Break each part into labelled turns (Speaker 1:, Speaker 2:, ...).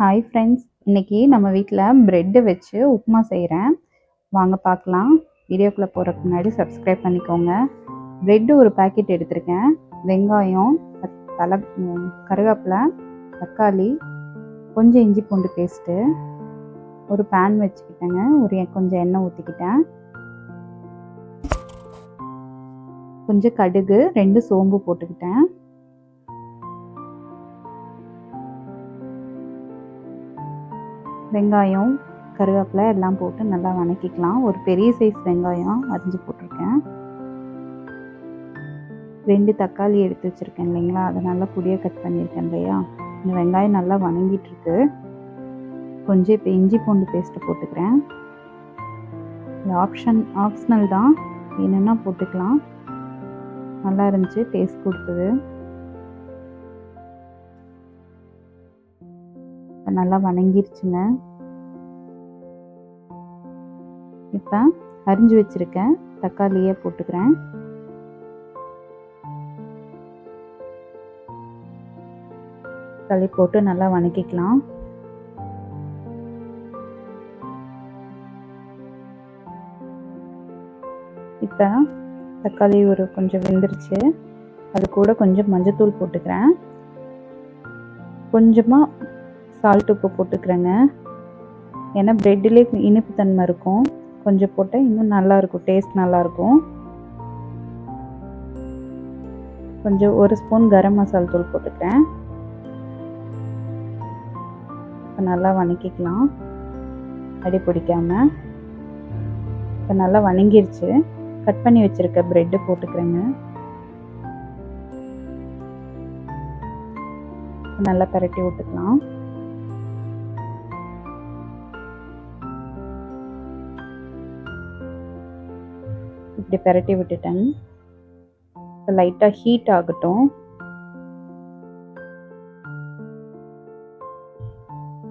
Speaker 1: Hi friends இன்றைக்கி நம்ம வீட்டில் ப்ரெட்டு வச்சு உப்புமா செய்கிறேன் வாங்க பார்க்கலாம் வீடியோக்குள்ளே போகிறதுக்கு முன்னாடி சப்ஸ்கிரைப் பண்ணிக்கோங்க. ப்ரெட்டு ஒரு பேக்கெட் எடுத்திருக்கேன். வெங்காயம் தலை கருவேப்பிலை தக்காளி கொஞ்சம் இஞ்சி பூண்டு பேஸ்ட்டு ஒரு பேன் வச்சுக்கிட்டேங்க. ஒரு கொஞ்சம் எண்ணெய் ஊற்றிக்கிட்டேன் கொஞ்சம் கடுகு ரெண்டு சோம்பு போட்டுக்கிட்டேன். வெங்காயம் கருவேப்பிலை எல்லாம் போட்டு நல்லா வணக்கிக்கலாம். ஒரு பெரிய சைஸ் வெங்காயம் அரிஞ்சு போட்டிருக்கேன். ரெண்டு தக்காளி எடுத்து வச்சுருக்கேன் இல்லைங்களா? அதை நல்லா பொடியாக கட் பண்ணியிருக்கேன் இல்லையா? இந்த வெங்காயம் நல்லா வணங்கிட்டுருக்கு. கொஞ்சம் இப்போ இஞ்சி பூண்டு பேஸ்ட்டு போட்டுக்கிறேன். இது ஆப்ஷன் ஆப்ஷனல் தான். வேணும்னா போட்டுக்கலாம். நல்லா இருந்துச்சு டேஸ்ட் கொடுத்தது. நல்லா வணங்கிருச்சுங்க. இப்போ அரிஞ்சு வச்சுருக்கேன் தக்காளியே போட்டுக்கிறேன். தக்காளி போட்டு நல்லா வணக்கிக்கலாம். இப்போ தக்காளி ஒரு கொஞ்சம் வெந்துருச்சு. அது கூட கொஞ்சம் மஞ்சத்தூள் போட்டுக்கிறேன். கொஞ்சமாக சால்ட் உப்பு போட்டுக்கிறேங்க. ஏன்னா ப்ரெட்டிலே இனிப்பு தன்மை இருக்கும். கொஞ்சம் போட்டால் இன்னும் நல்லாயிருக்கும் டேஸ்ட் நல்லாயிருக்கும். கொஞ்சம் ஒரு ஸ்பூன் கரம் மசால் தூள் போட்டுக்கிறேன். இப்போ நல்லா வணக்கிக்கலாம். அடி பிடிக்காமல் இப்போ நல்லா வணங்கிருச்சு. கட் பண்ணி வச்சுருக்க ப்ரெட்டு போட்டுக்கிறேங்க. நல்லா பரட்டி விட்டுக்கலாம். இப்படி பெரட்டி விட்டுட்டேன். இப்போ லைட்டாக ஹீட் ஆகட்டும்.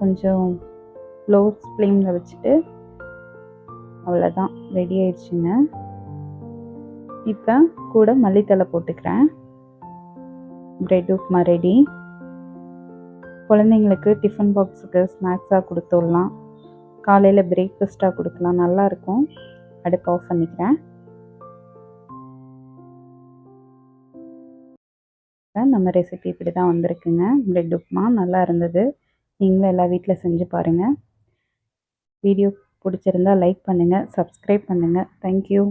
Speaker 1: கொஞ்சம் லோ ஃப்ளேமில் வச்சுட்டு அவ்வளோதான் ரெடி ஆயிடுச்சுங்க. இப்போ கூட மல்லித்தலை போட்டுக்கிறேன். ப்ரெட் உப்புமா ரெடி குழந்தைங்களுக்கு டிஃபன் பாக்ஸுக்கு ஸ்நாக்ஸாக கொடுத்துடலாம். காலையில் பிரேக்ஃபாஸ்ட்டாக கொடுக்கலாம். நல்லாயிருக்கும் அடுப்பு ஆஃப் பண்ணிக்கிறேன். நம்ம ரெசிபி இப்படி தான் வந்திருக்குங்க. பிரெட் உப்மா நல்லா இருந்தது. நீங்களும் எல்லா வீட்டில் செஞ்சு பாருங்கள் வீடியோ பிடிச்சிருந்தா லைக் பண்ணுங்கள் சப்ஸ்கிரைப் பண்ணுங்கள் தேங்க்யூ